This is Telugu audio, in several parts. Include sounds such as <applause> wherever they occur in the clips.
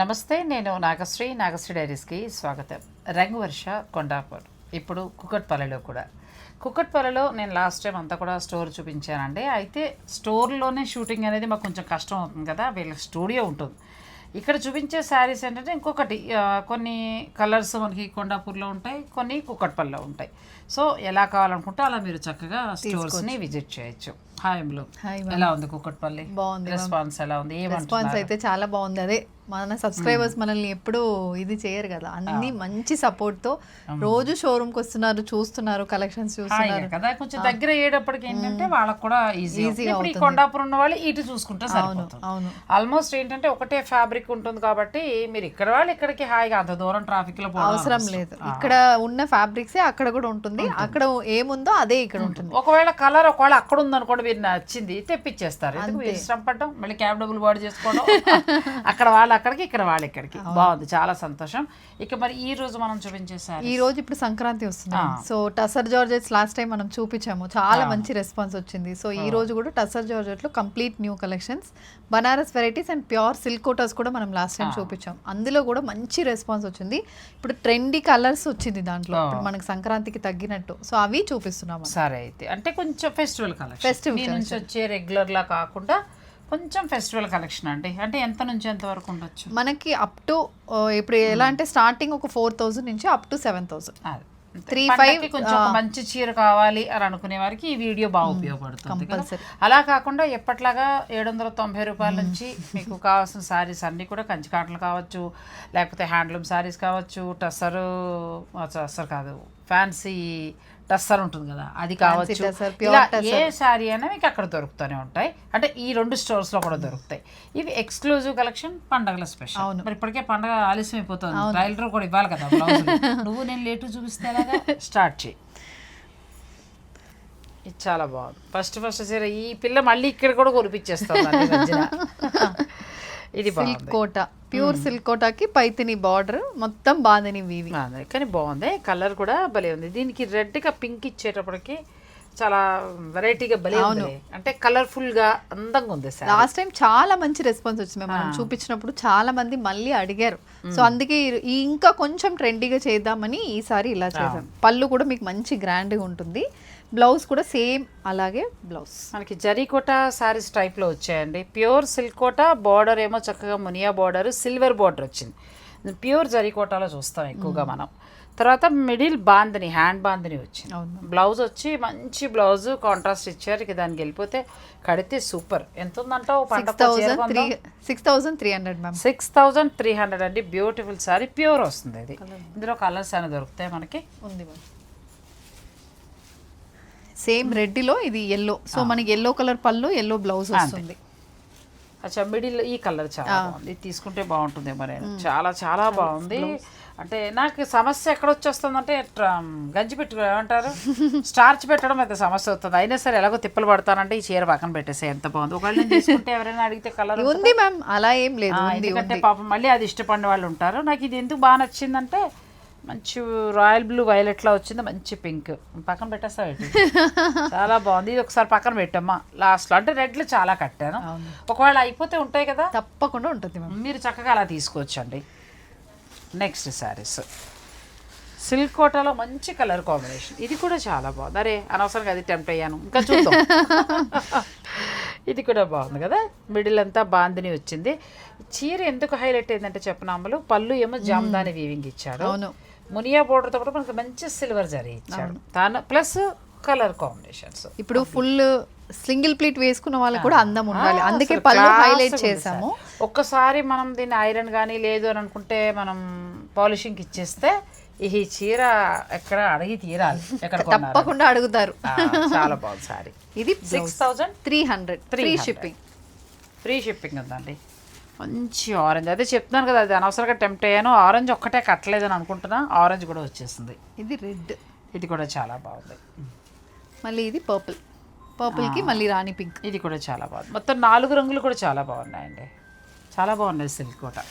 నమస్తే నేను నాగశ్రీ. నాగశ్రీ డైరీస్కి స్వాగతం. రంగువర్ష కొండాపూర్. ఇప్పుడు కుకట్పల్లిలో కూడా. కుకట్పల్లిలో నేను లాస్ట్ టైం అంతా కూడా స్టోర్ చూపించానండి. అయితే స్టోర్లోనే షూటింగ్ అనేది మాకు కొంచెం కష్టం అవుతుంది కదా వీళ్ళకి స్టూడియో ఉంటుంది. ఇక్కడ చూపించే శారీస్ ఏంటంటే ఇంకొకటి కొన్ని కలర్స్ మనకి కొండాపూర్లో ఉంటాయి కొన్ని కుకట్పల్లిలో ఉంటాయి. సో ఎలా కావాలనుకుంటే అలా మీరు చక్కగా స్టోర్స్ని విజిట్ చేయొచ్చు. హాయ్ అమ్ములు హాయ్ ఎలా ఉంది కుకట్పల్లి బాగుంది రెస్పాన్స్ ఎలా ఉంది? రెస్పాన్స్ అయితే చాలా బాగుంది. అదే మన సబ్స్క్రైబర్స్ మనల్ని ఎప్పుడు ఇది చేయరు కదా. అన్ని మంచి సపోర్ట్తో రోజు షోరూమ్కి వస్తున్నారు చూస్తున్నారు కలెక్షన్స్ చూస్తున్నారు. కదా కొంచెం దగ్గర అయ్యేటప్పటికి ఏంటంటే వాళ్ళకి కూడా ఈజీ ఇప్పుడు ఈ కొండాపురం ఉన్న వాళ్ళు ఇటు చూసుకుంటే అవును ఆల్మోస్ట్ ఏంటంటే ఒకటే ఫ్యాబ్రిక్ ఉంటుంది కాబట్టి మీరు ఇక్కడ వాళ్ళు ఇక్కడికి హాయిగా అంత దూరం ట్రాఫిక్లో అవసరం లేదు. ఇక్కడ ఉన్న ఫ్యాబ్రిక్స్ అక్కడ కూడా ఉంటుంది. అక్కడ ఏముందో అదే ఇక్కడ ఉంటుంది. ఒకవేళ కలర్ ఒకవేళ అక్కడ ఉందనుకోండి మీరు నచ్చింది తెప్పించేస్తారు ఎందుకు మీరు శ్రమ మళ్ళీ క్యాబ్ డబ్బులు బాడీ చేసుకోవడం. <laughs> అక్కడ వాళ్ళు అక్కడికి ఇక్కడ వాళ్ళు ఇక్కడికి. బాగుంది. చాలా సంతోషం. ఇక మరి ఈ రోజు మనం చూపించేసారు ఈ రోజు ఇప్పుడు సంక్రాంతి వస్తుంది. So tussar georgettes last time మనం చూపించాము. చాలా మంచి రెస్పాన్స్ వచ్చింది. సో ఈ రోజు కూడా tussar జార్జెట్లో complete new collections Banaras varieties and pure silk kotas కూడా మనం లాస్ట్ టైం చూపించాం. అందులో కూడా మంచి రెస్పాన్స్ వచ్చింది. ఇప్పుడు ట్రెండీ కలర్స్ వచ్చింది దాంట్లో. ఇప్పుడు మనకి సంక్రాంతికి తగ్గినట్టు. సో అవి చూపిస్తున్నాం. సరే అయితే. అంటే కొంచెం ఫెస్టివల్ Festival మీ నుంచి వచ్చే రెగ్యులర్ లా కాకుండా కొంచెం ఫెస్టివల్ కలెక్షన్ అండి. అంటే ఎంత నుంచి ఎంత వరకు ఉండొచ్చు? మనకి అప్ టు ఇప్పుడు ఎలా అంటే స్టార్టింగ్ ఒక ఫోర్ థౌసండ్ నుంచి అప్ టు సెవెన్ థౌసండ్ అది. పండగకి five, కొంచెం మంచి చీర కావాలి అని అనుకునే వారికి ఈ వీడియో బాగా ఉపయోగపడుతుంది. అలా కాకుండా ఎప్పట్లాగా ఏడు వందల తొంభై రూపాయల నుంచి మీకు కావాల్సిన సారీస్ అన్నీ కూడా కంచి కాటన్లు కావచ్చు లేకపోతే హ్యాండ్లూమ్ సారీస్ కావచ్చు టస్సరు టస్సర్ కాదు ఫ్యాన్సీ టస్సర్ ఉంటుంది కదా అది కావచ్చు. ఇలా ఏ శారీ అయినా మీకు అక్కడ దొరుకుతూనే ఉంటాయి. అంటే ఈ రెండు స్టోర్స్లో కూడా దొరుకుతాయి. ఇవి ఎక్స్క్లూజివ్ కలెక్షన్ పండగల స్పెషల్ మరి ఇప్పటికే పండగ ఆలస్యం అయిపోతుంది. ట్రైలర్ కూడా ఇవ్వాలి కదా. <laughs> నువ్వు నేను లేటు చూపిస్తే? స్టార్ట్ చేయి. ఇది చాలా బాగుంది. ఫస్ట్ ఫస్ట్ చీర ఈ పిల్ల మళ్ళీ ఇక్కడ కూడా మధ్యన. <laughs> ఇది సిల్క్ కోట. ప్యూర్ సిల్క్ కోటాకి పైతిని బార్డర్ మొత్తం బాందని వీవి. బాగుంది. కానీ బాగుంది. కలర్ కూడా భలే ఉంది. దీనికి రెడ్గా పింక్ ఇచ్చేటప్పటికి చాలా వెరైటీగా భలే ఉంది అంటే కలర్ఫుల్గా అందంగా ఉంది సార్ లాస్ట్ టైం చాలా మంచి రెస్పాన్స్ వచ్చింది మనం చూపించినప్పుడు చాలా మంది మళ్ళీ అడిగారు. సో అందుకే ఈ- ఇంకా కొంచెం ట్రెండీగా చేద్దామని ఈసారి ఇలా చేసాం పళ్ళు కూడా మీకు మంచి గ్రాండ్గా ఉంటుంది. బ్లౌజ్ కూడా సేమ్ అలాగే బ్లౌజ్ మనకి జరీకోట సారీస్ టైప్లో వచ్చాయండి. ప్యూర్ సిల్క్ కోట బార్డర్ ఏమో చక్కగా మునియా బార్డర్ సిల్వర్ బార్డర్ వచ్చింది. ప్యూర్ జరీకోటాలో చూస్తాం ఎక్కువగా మనం. తర్వాత మిడిల్ బాందని హ్యాండ్ బాందని వచ్చింది. బ్లౌజ్ వచ్చి మంచి బ్లౌజ్ కాంట్రాస్ట్ ఇచ్చారు. ఇక దానికి వెళ్ళిపోతే కడితే సూపర్. ఎంత ఉందంటావు six thousand three thousand hundred ma'am six thousand three hundred అండి. బ్యూటిఫుల్ సారీ ప్యూర్ వస్తుంది ఇది ఇందులో కలర్స్ అని దొరుకుతాయి మనకి? ఉంది సేమ్ రెడ్డిలో ఇది ఎల్లో సో మనకి ఎల్లో కలర్ పళ్ళు ఎల్లో బ్లౌజ్ వస్తుంది. అచ్చా మిడిల్ ఈ కలర్ చాలా బాగుంది. తీసుకుంటే బాగుంటుంది మరి. చాలా చాలా బాగుంది. అంటే నాకు సమస్య ఎక్కడ వచ్చేస్తుందంటే ట్ర- గంజి పెట్టు ఏమంటారు? <laughs> స్టార్చ్ పెట్టడం అయితే సమస్య అవుతుంది అయినా సరే ఎలాగో తిప్పలు పడతానంటే ఈ చీర పక్కన పెట్టేసే ఎంత బాగుంది. ఒకవేళ నేను తీసుకుంటే ఎవరైనా అడిగితే కలర్ ఉంది మ్యామ్ అలా ఏం లేదు ఉంది ఎందుకంటే పాపం మళ్ళీ అది ఇష్టపడిన వాళ్ళు ఉంటారు. నాకు ఇది ఎందుకు బాగా నచ్చిందంటే మంచి రాయల్ బ్లూ వైలెట్ లా వచ్చింది మంచి పింక్. పక్కన పెట్టేస్తావు ఏంటి? <laughs> చాలా బాగుంది. ఇది ఒకసారి పక్కన పెట్టమ్మా. లాస్ట్లో అంటే రెడ్లు చాలా కట్టాను. ఒకవేళ అయిపోతే ఉంటాయి కదా? తప్పకుండా ఉంటుంది మీరు చక్కగా అలా తీసుకోవచ్చండి. నెక్స్ట్ శారీస్ సిల్క్ కోటాలో మంచి కలర్ కాంబినేషన్ ఇది కూడా చాలా బాగుంది. అరే అనవసరంగా అది టెంప్ట్ అయ్యాను. ఇంకా చూద్దాం. <laughs> ఇది కూడా బాగుంది కదా? మిడిల్ అంతా బాందిని వచ్చింది. చీర ఎందుకు హైలైట్ అయిందంటే చెప్పనామలు పళ్ళు ఏమో జామ్దాని వీవింగ్ ఇచ్చాడు అవును. మునియా బోర్డర్తో కూడా మనకి మంచి సిల్వర్ జరీ ఇచ్చాడు. తాను ప్లస్ కలర్ కాంబినేషన్స్. ఇప్పుడు ఫుల్ సింగిల్ ప్లీట్ వేసుకున్న వాళ్ళకి కూడా అందం ఉండాలి. అందుకే పళ్ళు హైలైట్ చేసాము ఒక్కసారి మనం దీన్ని ఐరన్ కానీ లేదు అని అనుకుంటే మనం పాలిషింగ్కి ఇచ్చేస్తే ఈ చీర ఎక్కడ అడిగి తీరాలి. ఎక్కడ తప్పకుండా అడుగుతారు. చాలా బాగుంది సారీ. ఇది six thousand three hundred free shipping free shipping ఉందండి. మంచి ఆరెంజ్. అదే చెప్తున్నాను కదా అది అనవసరంగా టెంప్ట్ అయ్యాను. ఆరెంజ్ ఒక్కటే కట్టలేదని అనుకుంటున్నా. ఆరెంజ్ కూడా వచ్చేసింది ఇది రెడ్. ఇది కూడా చాలా బాగుంది. మళ్ళీ ఇది పర్పుల్. పర్పుల్కి మళ్ళీ రాణి పింక్. ఇది కూడా చాలా బాగుంది. మొత్తం నాలుగు రంగులు కూడా చాలా బాగున్నాయండి. చాలా బాగున్నాయి సిల్క్ కూడా.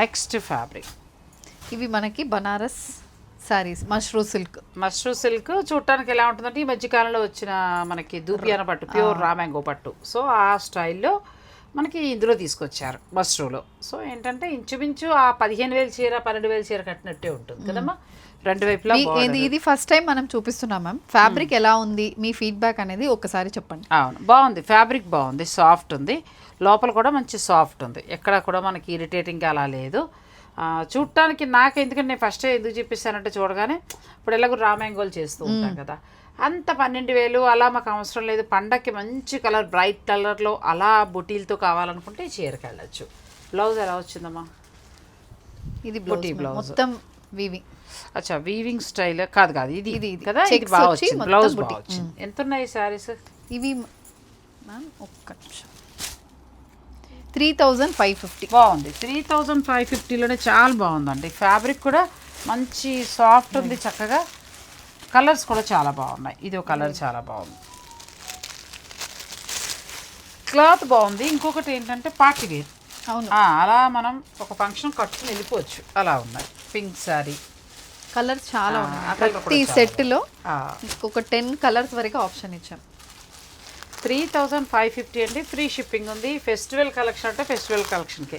Next fabric. ఇవి మనకి బనారస్ సారీస్ మష్రూ సిల్క్. మష్రూ సిల్క్ చూడటానికి ఎలా ఉంటుందంటే ఈ మధ్యకాలంలో వచ్చిన మనకి దూపియాన పట్టు ప్యూర్ రామ్యాంగో పట్టు. సో ఆ స్టైల్లో మనకి ఇందులో తీసుకొచ్చారు మస్ట్రూలో సో ఏంటంటే ఇంచుమించు ఆ పదిహేను వేలు చీర పన్నెండు వేలు చీర కట్టినట్టే ఉంటుంది కదమ్మా రెండు వైపులా. ఇది ఫస్ట్ టైం మనం చూపిస్తున్నాం మ్యామ్ ఫ్యాబ్రిక్ ఎలా ఉంది? మీ ఫీడ్బ్యాక్ అనేది ఒకసారి చెప్పండి. అవును బాగుంది. ఫ్యాబ్రిక్ బాగుంది సాఫ్ట్ ఉంది. లోపల కూడా మంచి సాఫ్ట్ ఉంది. ఎక్కడ కూడా మనకి ఇరిటేటింగ్ అలా లేదు. చూడటానికి నాకు ఎందుకంటే నేను ఫస్ట్ ఎందుకు చూపిస్తానంటే చూడగానే ఇప్పుడు ఎలాగో రామాంగోలు చేస్తూ ఉంటాం కదా. అంత పన్నెండు వేలు అలా మాకు అవసరం లేదు. పండక్కి మంచి కలర్ బ్రైట్ కలర్లో అలా బుటీలతో కావాలనుకుంటే చీరకి వెళ్ళచ్చు బ్లౌజ్ ఎలా వచ్చిందమ్మా? ఇది బుటీ బ్లౌజ్. మొత్తం వివి అచ్చా వీవింగ్ స్టైల్. కాదు కాదు. ఇది ఇది. కదా? ఇది బాగా వచ్చి వచ్చింది. బ్లౌజ్. బాగా వచ్చింది. ఎంత ఉన్నాయి శారీస్? ఇవి మ్యామ్ ఒక్క నిమిషం. త్రీ థౌజండ్ ఫైవ్ ఫిఫ్టీ బాగుంది. త్రీ థౌజండ్ ఫైవ్ ఫిఫ్టీలోనే చాలా బాగుందండి. ఫ్యాబ్రిక్ కూడా మంచి సాఫ్ట్ ఉంది చక్కగా. కలర్స్ కూడా చాలా బాగున్నాయి. ఇది ఒక కలర్ చాలా బాగుంది. క్లాత్ బాగుంది. ఇంకొకటి ఏంటంటే పార్టీ వేర్ అవును అలా మనం ఒక ఫంక్షన్ కట్టుకుని వెళ్ళిపోవచ్చు. అలా ఉన్నాయి. పింక్ శారీ. కలర్స్ చాలా ఉన్నాయి. ప్రతి సెట్లో ఇంకొక టెన్ కలర్స్ వరకు ఆప్షన్ ఇచ్చాం. త్రీ థౌజండ్ ఫైవ్ ఫిఫ్టీ అండి. ఫ్రీ షిప్పింగ్ ఉంది. ఫెస్టివల్ కలెక్షన్ అంటే ఫెస్టివల్ కలెక్షన్కి.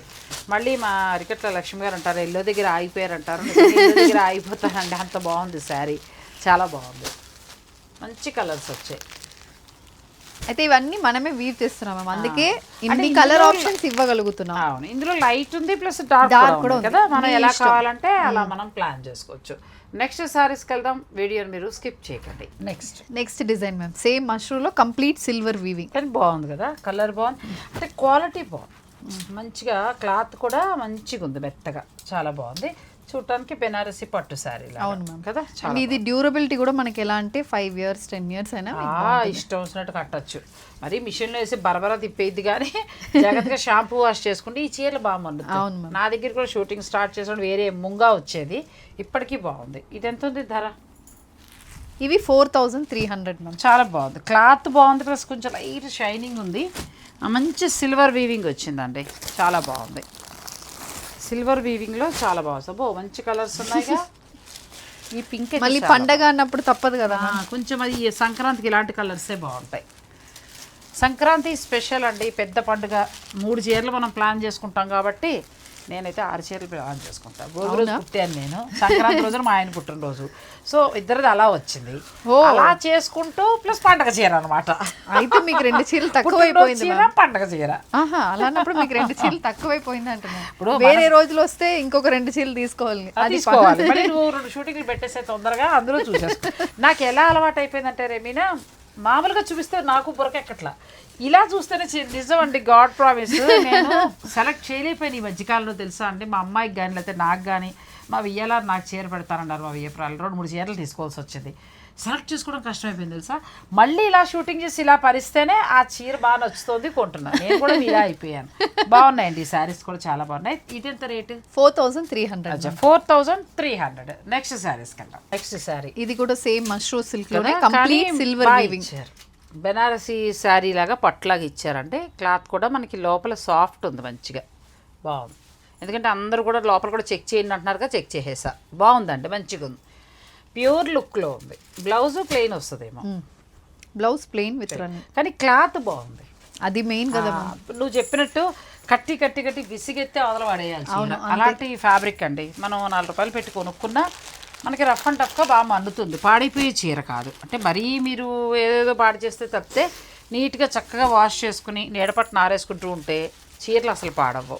మళ్ళీ మా అరికట్ల లక్ష్మి గారు అంటారు ఎల్లో దగ్గర ఆగిపోయారు అంటారు <laughs> దగ్గర ఆగిపోతారండి. అంత బాగుంది శారీ. చాలా బాగుంది. మంచి కలర్స్ వచ్చాయి. అయితే ఇవన్నీ మనమే వీవ్ చేస్తున్నాం మ్యామ్ అందుకే ఇన్ని ఇందులో కలర్ ఆప్షన్స్ ఇవ్వగలుగుతున్నాం. అవును. ఇందులో లైట్ ఉంది ప్లస్ డార్క్ కూడా ఉంది. కదా? మనం ఎలా. కావాలంటే అలా మనం ప్లాన్ చేసుకోవచ్చు. నెక్స్ట్ సారీస్కి వెళ్దాం. వీడియోని మీరు స్కిప్ చేయకండి. Next next design ma'am same మష్రూమ్లో complete silver weaving కానీ బాగుంది కదా? కలర్ బాగుంది. అంటే క్వాలిటీ బాగుంది. మంచిగా క్లాత్ కూడా మంచిగా ఉంది మెత్తగా. చాలా బాగుంది. చూడటానికి బెనారసి పట్టు శారీ అవును మ్యామ్. కదా? ఇది డ్యూరబిలిటీ కూడా మనకి ఎలా అంటే ఫైవ్ ఇయర్స్ టెన్ ఇయర్స్ అయినా ఇష్టం వచ్చినట్టు కట్టచ్చు. మరి మిషన్లో వేసి బరబర తిప్పేది కానీ <laughs> జాగ్రత్తగా షాంపూ వాష్ చేసుకుంటే ఈ చీరలు బాగా అవును నా దగ్గర కూడా షూటింగ్ స్టార్ట్ చేసినప్పుడు వేరే ముంగా వచ్చేది. ఇప్పటికీ బాగుంది. ఇది ఎంత ఉంది ధర? ఇవి four thousand three hundred ma'am. చాలా బాగుంది. క్లాత్ బాగుంది ప్లస్ కొంచెం లైట్ షైనింగ్ ఉంది. మంచి సిల్వర్ వీవింగ్ వచ్చిందండి. చాలా బాగుంది. సిల్వర్ వీవింగ్లో చాలా బాగుంది. బో మంచి కలర్స్ ఉన్నాయిగా. <laughs> ఈ పింక్ మళ్ళీ పండగ అన్నప్పుడు తప్పదు కదా కొంచెం అది సంక్రాంతికి ఇలాంటి కలర్సే బాగుంటాయి. సంక్రాంతి స్పెషల్ అండి. పెద్ద పండుగ. మూడు చీరలు మనం ప్లాన్ చేసుకుంటాం కాబట్టి నేనైతే ఆరు చీరలు ప్లాన్ చేసుకుంటాను రోజు రోజు పుట్టాను నేను. సంక్రాంతి రోజున మా ఆయన పుట్టినరోజు. సో ఇద్దరిది అలా వచ్చింది. అలా చేసుకుంటూ ప్లస్ పండగ చీర అనమాట అయితే మీకు రెండు చీరలు <laughs> తక్కువైపోయింది చీర పండగ చీర. ఆహా అలాన్నప్పుడు మీకు రెండు చీరలు తక్కువైపోయింది అంటున్నా ఇప్పుడు వేరే రోజులు వస్తే ఇంకొక రెండు చీరలు తీసుకోవాలి. అది తీసుకోవాలి. నువ్వు రెండు షూటింగ్లు పెట్టేసే తొందరగా అందులో చూసేసుకో. నాకు ఎలా అలవాటు అయిపోయిందంటే రేమీనా మామూలుగా చూపిస్తే నాకు బురకెక్కట్లా ఇలా చూస్తేనే నిజం అండి గాడ్ ప్రామిస్ నేను సెలెక్ట్ చేయలేకపోయాను ఈ మధ్యకాలంలో తెలుసా అండి? మా అమ్మాయికి కానీ లేకపోతే నాకు కానీ మా వియ్యాల నాకు చీర పెడతారన్నారు మా వియ్యపురాలు రెండు మూడు చీరలు తీసుకోవాల్సి వచ్చింది. సెలెక్ట్ చేసుకోవడం కష్టమైపోయింది తెలుసా? మళ్ళీ ఇలా షూటింగ్ చేసి ఇలా పరిస్తేనే ఆ చీర బాగా నచ్చుతుంది కొంటున్నాను. నేను కూడా ఇలా అయిపోయాను. బాగున్నాయండి ఈ శారీస్ కూడా చాలా బాగున్నాయి. ఇదెంత rate? Four thousand three hundred అచ్చా four thousand three hundred. Next saris కన్నా నెక్స్ట్ శారీ ఇది కూడా same mashru సిల్క్లోనే complete silver weaving Benarasi sari లాగా పట్లాగా ఇచ్చారంటే క్లాత్ కూడా మనకి లోపల సాఫ్ట్ ఉంది మంచిగా. బాగుంది. ఎందుకంటే అందరూ కూడా లోపల కూడా చెక్ చేయండి అంటున్నారుగా చెక్ చేసేసా. బాగుందండి మంచిగా ఉంది. ప్యూర్ లుక్లో ఉంది. బ్లౌజ్ ప్లెయిన్ వస్తుందేమో. బ్లౌజ్ ప్లెయిన్ విత్ కానీ క్లాత్ బాగుంది. అది మెయిన్ కదా. నువ్వు చెప్పినట్టు కట్టి కట్టి కట్టి విసిగెత్తే అవతల పడేయాలి. అలాంటి ఫ్యాబ్రిక్ అండి. మనం నాలుగు రూపాయలు పెట్టి కొనుక్కున్నా మనకి రఫ్ అండ్ టఫ్గా బాగా మన్నుతుంది పాడైపోయే చీర కాదు. అంటే మరీ మీరు ఏదేదో పాడు చేస్తే తప్పితే నీట్గా చక్కగా వాష్ చేసుకుని నీడపట్టు నారేసుకుంటూ ఉంటే చీరలు అసలు పాడవు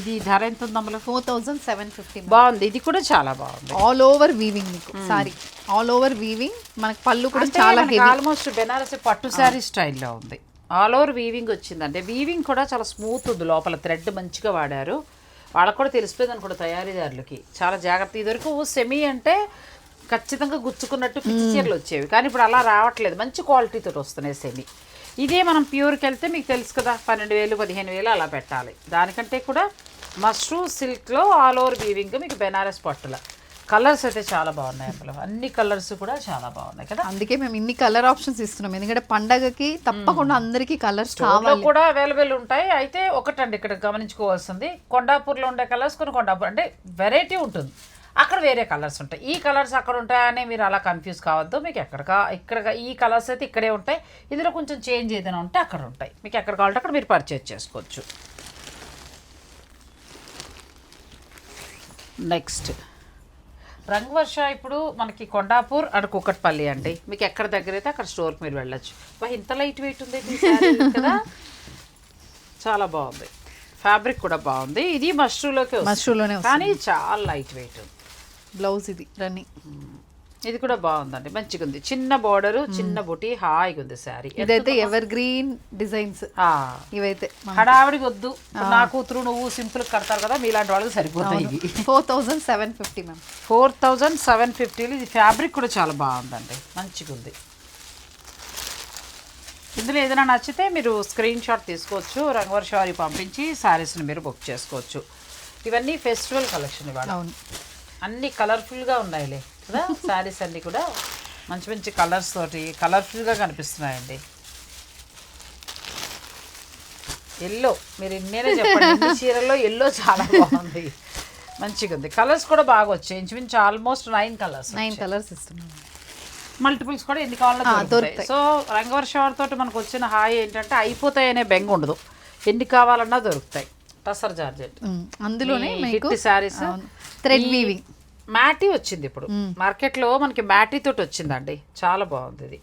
ఇది ధర ఎంత ఉంది అమ్మలో ఫోర్ థౌసండ్ సెవెన్ ఫిఫ్టీ బాగుంది. ఇది కూడా చాలా బాగుంది. ఆల్ ఓవర్ వీవింగ్ మీకు. సారీ ఆల్ ఓవర్ వీవింగ్ మనకి పళ్ళు కూడా చాలా ఆల్మోస్ట్ బెనారసి పట్టు శారీ స్టైల్లో ఉంది. ఆల్ ఓవర్ వీవింగ్ వచ్చిందంటే వీవింగ్ కూడా చాలా స్మూత్ ఉంది. లోపల థ్రెడ్ మంచిగా వాడారు. వాళ్ళకు కూడా తెలిసిపోయింది అనుకుంటా తయారీదారులకి. చాలా జాగ్రత్త. ఇదివరకు సెమీ అంటే ఖచ్చితంగా గుచ్చుకున్నట్టు పిచ్చి చీరలు వచ్చేవి. కానీ ఇప్పుడు అలా రావట్లేదు. మంచి క్వాలిటీతో వస్తున్నాయి సెమీ. ఇదే మనం ప్యూర్కి వెళ్తే మీకు తెలుసు కదా పన్నెండు వేలు పదిహేను వేలు అలా పెట్టాలి. దానికంటే కూడా మష్రూమ్ సిల్క్లో ఆల్ ఓవర్ వీవింగ్ మీకు బెనారస్ పట్టుల. కలర్స్ అయితే చాలా బాగున్నాయి అందులో అన్ని కలర్స్ కూడా చాలా బాగున్నాయి కదా? అందుకే మేము ఇన్ని కలర్ ఆప్షన్స్ ఇస్తున్నాం. ఎందుకంటే పండగకి తప్పకుండా అందరికీ కలర్స్ కావాలి. కూడా అవైలబుల్ ఉంటాయి. అయితే ఒకటండి ఇక్కడ గమనించుకోవాల్సింది. కొండాపూర్లో ఉండే కలర్స్ కొన్ని కొండాపూర్ అంటే వెరైటీ ఉంటుంది. అక్కడ వేరే కలర్స్ ఉంటాయి. ఈ కలర్స్ అక్కడ ఉంటాయని మీరు అలా కన్ఫ్యూజ్ కావద్దు. మీకు ఎక్కడ ఇక్కడ ఈ కలర్స్ అయితే ఇక్కడే ఉంటాయి. ఇందులో కొంచెం చేంజ్ ఏదైనా ఉంటే అక్కడ ఉంటాయి. మీకు ఎక్కడ కావాలంటే అక్కడ మీరు పర్చేజ్ చేసుకోవచ్చు. నెక్స్ట్ రంగవర్ష ఇప్పుడు మనకి కొండాపూర్ అండ్ కుక్కట్పల్లి అండి. మీకు ఎక్కడ దగ్గర అయితే అక్కడ స్టోర్కి మీరు వెళ్ళొచ్చు. బా ఇంత లైట్ వెయిట్ ఉంది కదా? చాలా బాగుంది. ఫ్యాబ్రిక్ కూడా బాగుంది. ఇది మష్రూలోకి మష్రూలోనే. కానీ చాలా లైట్ వెయిట్ ఉంది బ్లౌజ్ ఇది రన్నింగ్ ఇది కూడా బాగుందండి. మంచిగా ఉంది చిన్న బోర్డర్ చిన్న బుటి హాయిగా ఉంది శారీ ఇదైతే ఎవర్ గ్రీన్ డిజైన్స్ ఇవైతే హడావిడికి వద్దు. నా కూతురు నువ్వు సింపుల్ కడతారు కదా మీలాంటి వాళ్ళకి సరిపోతాయి ఇవి. Four thousand seven fifty ma'am four thousand seven ఫిఫ్టీలు ఇది ఫ్యాబ్రిక్ కూడా చాలా బాగుందండి. మంచిగా ఉంది ఇందులో ఏదైనా నచ్చితే మీరు స్క్రీన్ షాట్ తీసుకోవచ్చు రంగవర్ షారీ పంపించి శారీస్ని మీరు బుక్ చేసుకోవచ్చు. ఇవన్నీ ఫెస్టివల్ కలెక్షన్ ఇవాళ. అన్ని కలర్ఫుల్గా ఉన్నాయిలే. కదా? శారీస్ అన్నీ కూడా మంచి మంచి కలర్స్ తోటి కలర్ఫుల్గా కనిపిస్తున్నాయండి. ఎల్లో మీరు ఇన్నేనే చెప్పండి? చీరల్లో ఎల్లో చాలా బాగుంది. మంచిగా ఉంది. కలర్స్ కూడా బాగా వచ్చాయి. ఇంచుమించు almost nine colours nine colours ఇస్తున్నాం. మల్టిపుల్స్ కూడా ఎన్ని కావాలో దొరుకుతాయి. సో రంగవర్షం తోటి మనకు వచ్చిన హాయి ఏంటంటే అయిపోతాయి అనే బెంగ ఉండదు. ఎన్ని కావాలన్నా దొరుకుతాయి. టసర్ జార్జెట్. అందులోనే hit saris thread weaving matte వచ్చింది ఇప్పుడు. మార్కెట్లో మనకి మ్యాటీ తోటి వచ్చిందండి. చాలా బాగుంది ఇది.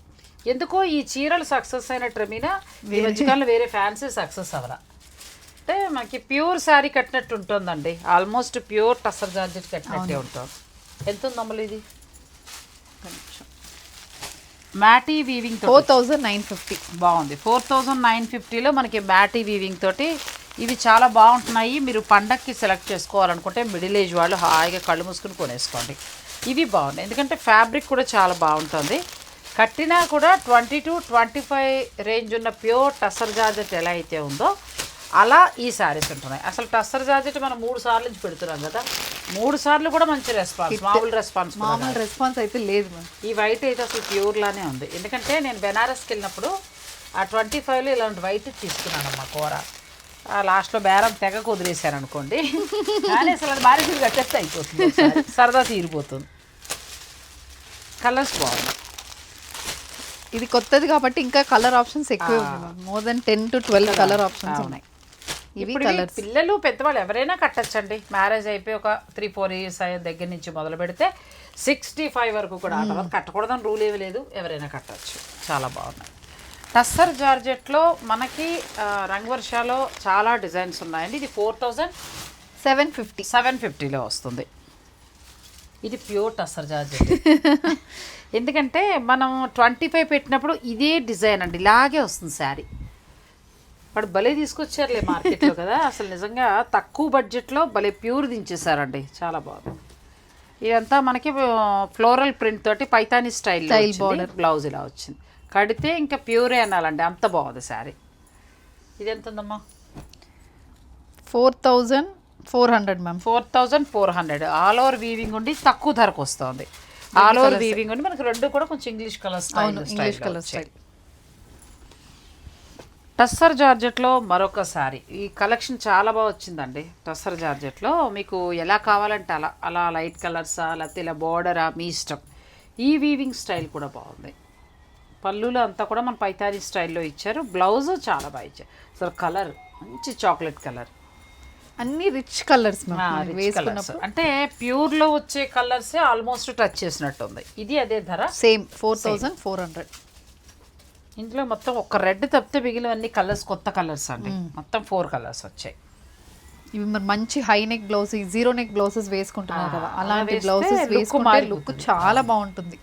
ఎందుకో ఈ చీరలు సక్సెస్ అయిన ట్రెమీనా ఈ మధ్యకాలంలో వేరే ఫ్యాన్సీ సక్సెస్ అవరా అంటే మనకి ప్యూర్ శారీ కట్టినట్టు ఉంటుందండి. ఆల్మోస్ట్ ప్యూర్ టసర్ జార్జెట్ కట్టినట్టే ఉంటుంది. ఎంత ఉంది అమ్మలు ఇది matte weaving four thousand nine fifty. బాగుంది. ఫోర్ థౌజండ్ నైన్ ఫిఫ్టీలో మనకి మ్యాటీ వీవింగ్ తోటి ఇవి చాలా బాగుంటున్నాయి. మీరు పండక్కి సెలెక్ట్ చేసుకోవాలనుకుంటే మిడిల్ ఏజ్ వాళ్ళు హాయిగా కళ్ళు మూసుకుని కొనేసుకోండి. ఇవి బాగున్నాయి. ఎందుకంటే ఫ్యాబ్రిక్ కూడా చాలా బాగుంటుంది. కట్టినా కూడా twenty two twenty five range ఉన్న ప్యూర్ టసర్ జార్జెట్ ఎలా అయితే ఉందో అలా ఈ శారీస్ ఉంటున్నాయి. అసలు టస్సర్ జార్జెట్ మనం మూడు సార్లు నుంచి పెడుతున్నాం కదా. మూడు సార్లు కూడా మంచి రెస్పాన్స్ మామూలు రెస్పాన్స్ మామూలు రెస్పాన్స్ అయితే లేదు ఈ వైట్ అయితే అసలు ప్యూర్ లానే ఉంది. ఎందుకంటే నేను బెనారస్కి వెళ్ళినప్పుడు ఆ ట్వంటీ ఫైవ్లో ఇలాంటి వైట్ తీసుకున్నాను అమ్మా కూర. లాస్ట్లో బేరం తెగ కుదిరేశాను అనుకోండి కానీ అసలు అది బారిసీలు కట్టేస్తే అయిపోతుంది. సరదా తీరిపోతుంది. కలర్స్ బాగుంది ఇది కొత్తది కాబట్టి ఇంకా కలర్ ఆప్షన్స్ ఎక్కువ more than ten to twelve colour. Options ఉన్నాయి. ఇవి ఇప్పుడు పిల్లలు పెద్దవాళ్ళు ఎవరైనా కట్టచ్చండి. మ్యారేజ్ అయిపోయి ఒక త్రీ ఫోర్ ఇయర్స్ అయ్యే దగ్గర నుంచి మొదలు పెడితే సిక్స్టీ ఫైవ్ వరకు కూడా ఆ తర్వాత కట్టకూడదని రూల్ ఏమీ లేదు. ఎవరైనా కట్టచ్చు. చాలా బాగున్నాయి. టస్సర్ జార్జెట్లో మనకి రంగవర్షాలో చాలా డిజైన్స్ ఉన్నాయండి. ఇది four thousand seven fifty seven ఫిఫ్టీలో వస్తుంది. ఇది ప్యూర్ టస్సర్ జార్జెట్. <laughs> ఎందుకంటే మనం ట్వంటీ ఫైవ్ పెట్టినప్పుడు ఇదే డిజైన్ అండి. ఇలాగే వస్తుంది శారీ. వాడు భలే తీసుకొచ్చారులే మార్కెట్లో కదా. <laughs> అసలు నిజంగా తక్కువ బడ్జెట్లో భలే ప్యూర్ దించేశారండి. చాలా బాగుంది. ఇదంతా మనకి ఫ్లోరల్ ప్రింట్ తోటి పైతానీ స్టైల్ border. బ్లౌజ్ ఇలా వచ్చింది. కడితే ఇంకా ప్యూరే అనాలండి. అంత బాగుంది శారీ. ఇది ఎంత ఉందమ్మా four thousand four hundred ma'am. Four thousand four hundred. All over weaving ఉండి తక్కువ ధరకు వస్తుంది. ఆల్ ఓవర్ వీవింగ్ ఉండి మనకి రెండు కూడా కొంచెం English colour style English colour style. Tussar జార్జెట్లో మరొక సారీ ఈ కలెక్షన్ చాలా బాగా వచ్చిందండి టస్సర్ జార్జెట్లో. మీకు ఎలా కావాలంటే అలా అలా లైట్ కలర్సా లేకపోతే ఇలా బోర్డరా మీ ఇష్టం. ఈ వీవింగ్ స్టైల్ కూడా బాగుంది. పళ్ళులో అంతా కూడా మన పైతారీ స్టైల్లో ఇచ్చారు. బ్లౌజ్ చాలా బాగా ఇచ్చారు. అసలు కలర్ మంచి చాక్లెట్ కలర్. అన్ని రిచ్ కలర్స్ కలర్స్ వేసుకున్నప్పుడు. అంటే ప్యూర్లో వచ్చే కలర్సే ఆల్మోస్ట్ టచ్ చేసినట్టు ఉంది ఇది అదే ధర. Same four thousand four hundred ఇందులో మొత్తం ఒక రెడ్ తప్పితే మిగిలినవన్నీ కలర్స్ కొత్త కలర్స్ అండి. మొత్తం ఫోర్ కలర్స్ వచ్చాయి. ఇవి మరి మంచి high neck blouse zero neck blouses వేసుకుంటున్నారు కదా. అలాంటి బ్లౌజెస్ వేసుకుంటే. లుక్ చాలా బాగుంటుంది.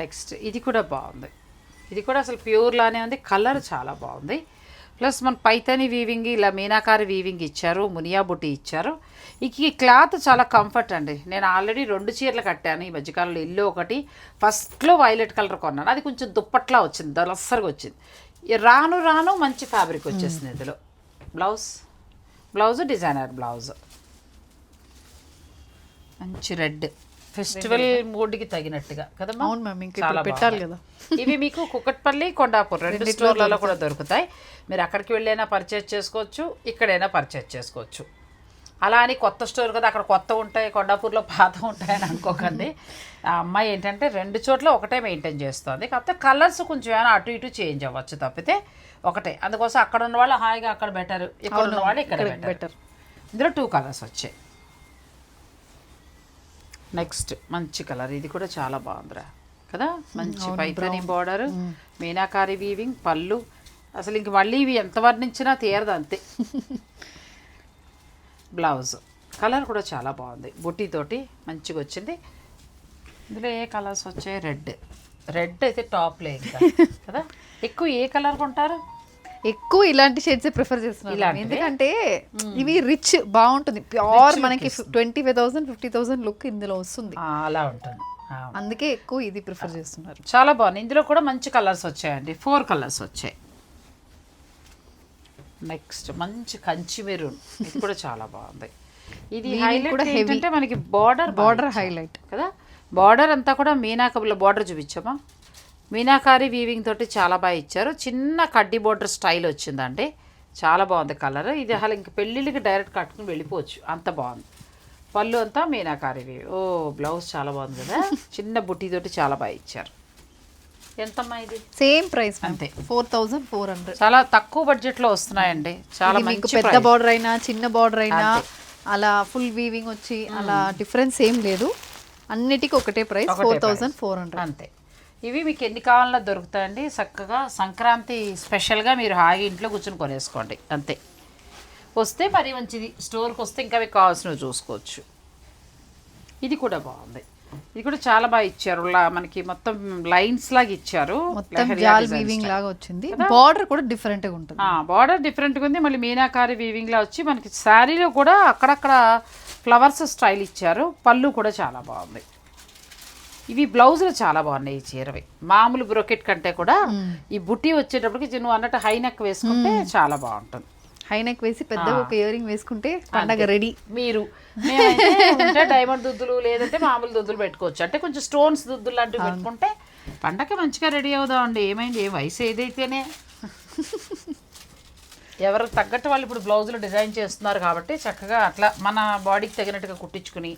నెక్స్ట్ ఇది కూడా బాగుంది. ఇది కూడా అసలు ప్యూర్లానే ఉంది. కలర్ చాలా బాగుంది. ప్లస్ మన పైతని వీవింగ్ ఇలా మీనాకారి వీవింగ్ ఇచ్చారు మునియా బుట్టి ఇచ్చారు. ఈ క్లాత్ చాలా కంఫర్ట్ అండి. నేను ఆల్రెడీ రెండు చీరలు కట్టాను ఈ మధ్యకాలంలో. ఇల్లు ఒకటి. ఫస్ట్లో వైలెట్ కలర్ కొన్నాను. అది కొంచెం దుప్పట్లా వచ్చింది. దలసరిగా వచ్చింది. రాను రాను మంచి ఫ్యాబ్రిక్ వచ్చేసింది ఇందులో. బ్లౌజ్ బ్లౌజ్ డిజైనర్ బ్లౌజ్ మంచి రెడ్ ఫెస్టివల్ మూడ్కి తగినట్టుగా కదమ్మా? అవును మ్యామ్ ఇంకా పెట్టాలి. కదా. ఇవి మీకు కుక్కట్పల్లి కొండాపూర్ రెండు స్టోర్లలో కూడా దొరుకుతాయి. మీరు అక్కడికి వెళ్ళైనా పర్చేజ్ చేసుకోవచ్చు ఇక్కడైనా పర్చేజ్ చేసుకోవచ్చు. అలా అని కొత్త స్టోర్ కదా అక్కడ కొత్త ఉంటాయి కొండాపూర్లో పాత ఉంటాయని అనుకోకండి. ఆ అమ్మాయి ఏంటంటే రెండు చోట్ల ఒకటే మెయింటైన్ చేస్తుంది. కాకపోతే కలర్స్ కొంచెం ఏమైనా అటు ఇటు చేంజ్ అవ్వచ్చు తప్పితే ఒకటే. అందుకోసం అక్కడ ఉన్న వాళ్ళు హాయిగా అక్కడ బెటర్ ఇక్కడ ఉన్న వాళ్ళు ఇక్కడ బెటర్ ఇందులో టూ కలర్స్ వచ్చాయి. నెక్స్ట్ మంచి కలర్. ఇది కూడా చాలా బాగుందిరా. కదా? మంచి పైతని బార్డర్ మీనాకారి వీవింగ్ పళ్ళు. అసలు ఇంక మళ్ళీ ఇవి ఎంత వర్ణించినా తీరదు అంతే. <laughs> బ్లౌజ్ కలర్ కూడా చాలా బాగుంది. బుట్టితోటి మంచిగా వచ్చింది. ఇందులో ఏ కలర్స్ వచ్చాయి? రెడ్ రెడ్ అయితే టాప్లే ఇంకా. <laughs> కదా? ఎక్కువ ఏ కలర్ కొంటారు? ఎక్కువ ఇలాంటి షేడ్స్ ప్రిఫర్ చేస్తున్నాను? ఎందుకంటే ఇవి రిచ్ బాగుంటుంది. ప్యూర్ మనకి twenty five thousand fifty thousand look ఇందులో వస్తుంది. అలా ఉంటుంది. అందుకే ఎక్కువ ఇది ప్రిఫర్ చేస్తున్నారు. చాలా బాగుంది. ఇందులో కూడా మంచి కలర్స్ వచ్చాయండి. ఫోర్ కలర్స్ వచ్చాయి. నెక్స్ట్ మంచి కంచి మెరూన్ ఇది కూడా చాలా బాగుంది. ఇది హైలైట్ ఏంటంటే మనకి బార్డర్ బార్డర్ హైలైట్ కదా? బార్డర్ అంతా కూడా మీనాకబుల బార్డర్ చూపించామా? మీనాకారి వీవింగ్ తోటి చాలా బాగా ఇచ్చారు. చిన్న కడ్డీ బార్డర్ స్టైల్ వచ్చిందండి. చాలా బాగుంది కలర్ ఇది అసలు ఇంక పెళ్ళిళ్ళకి డైరెక్ట్ కట్టుకుని వెళ్ళిపోవచ్చు. అంత బాగుంది. పళ్ళు అంతా మీనాకారి వీవి ఓ బ్లౌజ్ చాలా బాగుంది కదా. <laughs> చిన్న బుట్టితోటి చాలా బాగా ఇచ్చారు. ఎంతమ్మా ఇది? సేమ్ ప్రైస్ అంతే. ఫోర్ థౌసండ్ ఫోర్ హండ్రెడ్ చాలా తక్కువ బడ్జెట్లో వస్తున్నాయండి. చాలా మీకు పెద్ద. బార్డర్ అయినా చిన్న బార్డర్ అయినా అలా ఫుల్ వీవింగ్ వచ్చి అలా డిఫరెన్స్ ఏం లేదు. అన్నిటికీ ఒకటే price four thousand four hundred అంతే. ఇవి మీకు ఎన్ని కావాలన్నా దొరుకుతాయండి. చక్కగా సంక్రాంతి స్పెషల్గా మీరు హాయిగా ఇంట్లో కూర్చొని కొనేసుకోండి. అంతే. వస్తే మరీ మంచిది. స్టోర్కి వస్తే ఇంకా మీకు కావాల్సినవి చూసుకోవచ్చు. ఇది కూడా బాగుంది. ఇది కూడా చాలా బాగా ఇచ్చారు. లా- మనకి మొత్తం లైన్స్ లాగా ఇచ్చారు. మొత్తం జాల్ వీవింగ్. లాగా వచ్చింది. బార్డర్ కూడా డిఫరెంట్గా ఉంటుంది. బార్డర్ డిఫరెంట్గా ఉంది. మళ్ళీ మీనాకారి వీవింగ్లా వచ్చి మనకి శారీలో కూడా అక్కడక్కడ ఫ్లవర్స్ స్టైల్ ఇచ్చారు. పళ్ళు కూడా చాలా బాగుంది. ఇవి బ్లౌజులు చాలా బాగున్నాయి ఈ చీరవి. మామూలు బ్రోకెట్ కంటే కూడా ఈ బుట్టి వచ్చేటప్పటికి నువ్వు అన్నట్టు హై నెక్ వేసుకుంటే చాలా బాగుంటుంది. హై నెక్ వేసి పెద్దగా ఒక ఇయర్ రింగ్ వేసుకుంటే పండగ రెడీ మీరు డైమండ్ దుద్దులు లేదంటే మామూలు దుద్దులు పెట్టుకోవచ్చు. అంటే కొంచెం స్టోన్స్ దుద్దులు లాంటివి పెట్టుకుంటే పండగ మంచిగా రెడీ అవుదామండి. ఏమైంది? ఏ వయసు ఏదైతేనే. ఎవరికి తగ్గట్టు వాళ్ళు ఇప్పుడు బ్లౌజులు డిజైన్ చేస్తున్నారు కాబట్టి చక్కగా అట్లా మన బాడీకి తగినట్టుగా కుట్టించుకుని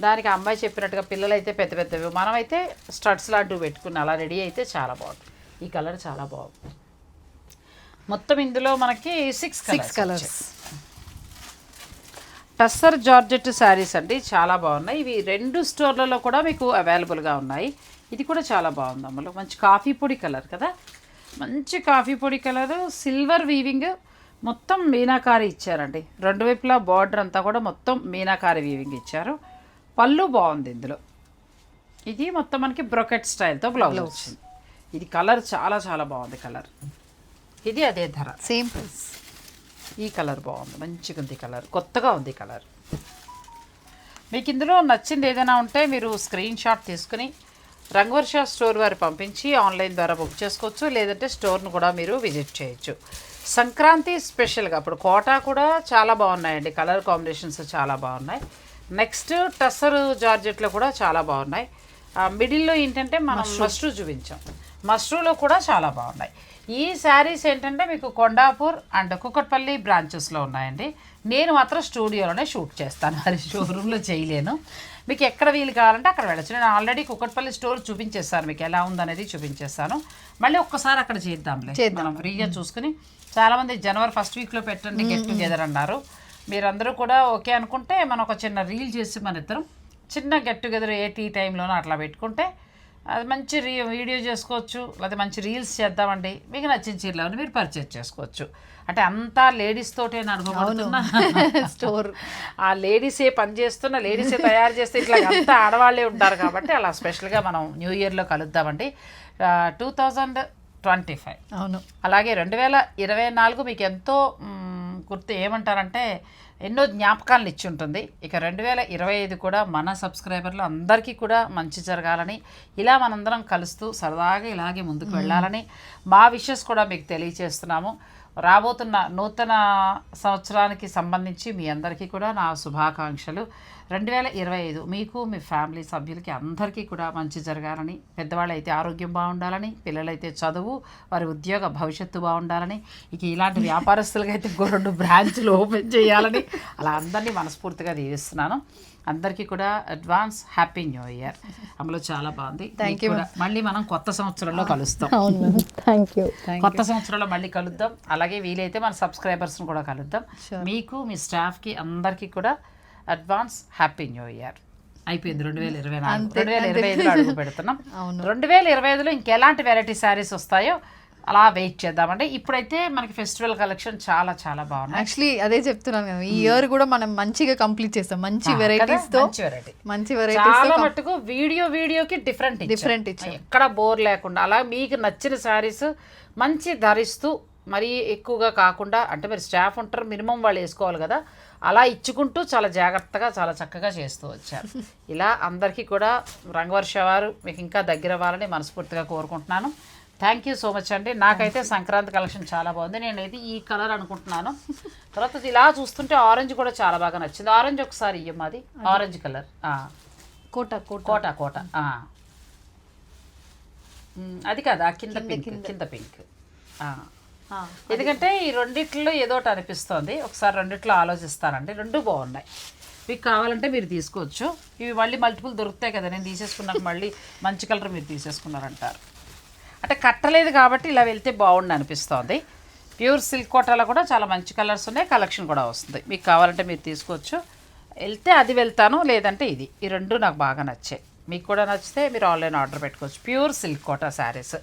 దానికి అమ్మాయి చెప్పినట్టుగా పిల్లలు అయితే పెద్ద పెద్దవి. మనమైతే స్టడ్స్ లాంటివి పెట్టుకుని అలా రెడీ అయితే చాలా బాగుంటుంది. ఈ కలర్ చాలా బాగుంది మొత్తం ఇందులో మనకి six six colours tussar georgette saris అండి. చాలా బాగున్నాయి. ఇవి రెండు స్టోర్లలో కూడా మీకు అవైలబుల్గా ఉన్నాయి. ఇది కూడా చాలా బాగుంది అమ్మలో. మంచి కాఫీ పొడి కలర్ కదా? మంచి కాఫీ పొడి కలర్. సిల్వర్ వీవింగ్ మొత్తం మీనాకారి ఇచ్చారండి. రెండు వైపులా బార్డర్ అంతా కూడా మొత్తం మీనాకారి వీవింగ్ ఇచ్చారు. పళ్ళు బాగుంది ఇందులో. ఇది మొత్తం మనకి బ్రొకెట్ స్టైల్తో బ్లౌజ్ వచ్చింది. ఇది కలర్ చాలా చాలా బాగుంది కలర్. ఇది అదే ధర. సేమ్ ప్రైస్ ఈ కలర్ బాగుంది. మంచిగా ఉంది కలర్. కొత్తగా ఉంది కలర్. మీకు ఇందులో నచ్చింది ఏదైనా ఉంటే మీరు స్క్రీన్ షాట్ తీసుకుని రంగవర్ష స్టోర్ వారు పంపించి ఆన్లైన్ ద్వారా బుక్ చేసుకోవచ్చు. లేదంటే స్టోర్ను కూడా మీరు విజిట్ చేయొచ్చు. సంక్రాంతి స్పెషల్గా ఇప్పుడు కోటా కూడా చాలా బాగున్నాయండి. కలర్ కాంబినేషన్స్ చాలా బాగున్నాయి. నెక్స్ట్ టస్సర్ జార్జెట్లో కూడా చాలా బాగున్నాయి. మిడిల్లో ఏంటంటే మనం మష్రూ చూపించాం. మష్రూలో కూడా చాలా బాగున్నాయి. ఈ శారీస్ ఏంటంటే మీకు కొండాపూర్ అండ్ కుక్కట్పల్లి బ్రాంచెస్లో ఉన్నాయండి. నేను మాత్రం స్టూడియోలోనే షూట్ చేస్తాను. మరి షోరూంలో చేయలేను. మీకు ఎక్కడ వీలు కావాలంటే అక్కడ వెళ్ళచ్చు. నేను ఆల్రెడీ కుక్కట్పల్లి స్టోర్ చూపించేస్తాను మీకు ఎలా ఉందనేది చూపించేస్తాను మళ్ళీ ఒక్కసారి అక్కడ చేద్దాంలే. మనం ఫ్రీగా చూసుకుని చాలామంది జనవరి ఫస్ట్ వీక్లో పెట్టండి గెట్ టుగెదర్ అన్నారు. మీరందరూ కూడా ఓకే అనుకుంటే మనం ఒక చిన్న రీల్ చేసి మన ఇద్దరం చిన్న గెట్ టుగెదర్ ఏ టీ టైంలోనో అట్లా పెట్టుకుంటే అది మంచి రీ వీడియో చేసుకోవచ్చు లేకపోతే మంచి రీల్స్ చేద్దామండి. మీకు నచ్చిన చీరలు మీరు పర్చేజ్ చేసుకోవచ్చు. అంటే అంతా లేడీస్ తోటే నడపబడుతున్నా స్టోర్ <laughs> <laughs> ఆ లేడీసే పని చేస్తున్న లేడీసే తయారు చేస్తే ఇట్లా అంతా ఆడవాళ్ళే ఉంటారు కాబట్టి అలా స్పెషల్గా మనం న్యూ ఇయర్లో కలుద్దామండి. Two thousand twenty five. అవును. అలాగే రెండు వేల ఇరవై నాలుగు మీకు ఎంతో గుర్తు ఏమంటారంటే ఎన్నో జ్ఞాపకాలను ఇచ్చి ఉంటుంది ఇక రెండు వేల ఇరవై ఐదు కూడా మన సబ్స్క్రైబర్లు అందరికీ కూడా మంచి జరగాలని ఇలా మనందరం కలుస్తూ సరదాగా ఇలాగే ముందుకు వెళ్ళాలని మా విషెస్ కూడా మీకు తెలియచేస్తున్నాము. రాబోతున్న నూతన సంవత్సరానికి సంబంధించి మీ అందరికీ కూడా నా శుభాకాంక్షలు. రెండు వేల ఇరవై ఐదు మీకు మీ ఫ్యామిలీ సభ్యులకి అందరికీ కూడా మంచి జరగాలని పెద్దవాళ్ళు అయితే ఆరోగ్యం బాగుండాలని పిల్లలైతే చదువు వారి ఉద్యోగ భవిష్యత్తు బాగుండాలని ఇక ఇలాంటి వ్యాపారస్తులకి అయితే ఇంకో రెండు బ్రాంచ్లు ఓపెన్ చేయాలని అలా అందరినీ మనస్ఫూర్తిగా దీవిస్తున్నాను. అందరికీ కూడా అడ్వాన్స్ హ్యాపీ న్యూ ఇయర్. అమలు చాలా బాగుంది. You, కూడా మళ్ళీ మనం కొత్త సంవత్సరంలో కలుస్తాం. థ్యాంక్ యూ కొత్త సంవత్సరంలో మళ్ళీ కలుద్దాం. అలాగే వీలైతే మన సబ్స్క్రైబర్స్ని కూడా కలుద్దాం. మీకు మీ స్టాఫ్కి అందరికీ కూడా అడ్వాన్స్ హ్యాపీ న్యూ ఇయర్. అయిపోయింది రెండు వేల ఇరవై నాలుగు. రెండు వేల ఇరవై ఐదులో అడుగు పెడుతున్నాం. <laughs> రెండు వేల ఇరవై ఐదులో ఇంకెలాంటి వెరైటీ శారీస్ వస్తాయో అలా వెయిట్ చేద్దామండి ఇప్పుడైతే మనకి ఫెస్టివల్ కలెక్షన్ చాలా చాలా బాగున్నాయి. యాక్చువల్లీ అదే చెప్తున్నాను కదా ఈ ఇయర్ కూడా మనం మంచిగా కంప్లీట్ చేస్తాం. మంచి వెరైటీస్? తో మంచి వెరైటీస్ చాలా మట్టుకు వీడియో వీడియోకి డిఫరెంట్ Different ఇచ్చాం. ఎక్కడ బోర్ లేకుండా అలా మీకు నచ్చిన శారీస్ మంచి ధరిస్తూ మరీ ఎక్కువగా కాకుండా అంటే మీరు స్టాఫ్ ఉంటారు మినిమం వాళ్ళు వేసుకోవాలి కదా అలా ఇచ్చుకుంటూ చాలా జాగ్రత్తగా చాలా చక్కగా చేస్తూ వచ్చారు. <laughs> ఇలా అందరికీ కూడా రంగవర్ష వారు మీకు ఇంకా దగ్గర అవ్వాలని మనస్ఫూర్తిగా కోరుకుంటున్నాను. థ్యాంక్ యూ సో మచ్ అండి. నాకైతే సంక్రాంతి కలెక్షన్ చాలా బాగుంది. నేనైతే ఈ కలర్ అనుకుంటున్నాను. తర్వాత ఇలా చూస్తుంటే ఆరెంజ్ కూడా చాలా బాగా నచ్చింది. ఆరెంజ్ ఒకసారి ఇయ్యం అది. Orange colour. కోట కోట. కోట కోట. అది కాదు ఆ కింద పింక్ కింద. పింక్. ఎందుకంటే ఈ రెండిట్లో ఏదో ఒకటి అనిపిస్తోంది. ఒకసారి రెండిట్లో ఆలోచిస్తానండి. రెండు బాగున్నాయి. మీకు కావాలంటే మీరు తీసుకోవచ్చు. ఇవి మళ్ళీ మల్టిపుల్ దొరుకుతాయి కదా. నేను తీసేసుకున్నాక మళ్ళీ మంచి కలర్ మీరు తీసేసుకున్నారంటారు. అంటే కట్టలేదు కాబట్టి ఇలా వెళ్తే బాగుండి అనిపిస్తోంది. ప్యూర్ సిల్క్ కోటాలో కూడా చాలా మంచి కలర్స్ ఉన్నాయి కలెక్షన్ కూడా వస్తుంది. మీకు కావాలంటే మీరు తీసుకోవచ్చు. వెళ్తే అది వెళ్తాను లేదంటే ఇది. ఈ రెండు నాకు బాగా నచ్చాయి. మీకు కూడా నచ్చితే మీరు ఆన్లైన్ ఆర్డర్ పెట్టుకోవచ్చు. Pure silk kota saris.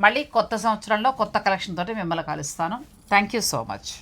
మళ్ళీ కొత్త సంవత్సరంలో కొత్త కలెక్షన్ తోటి మిమ్మల్ని కలుస్తాను. Thank you so much.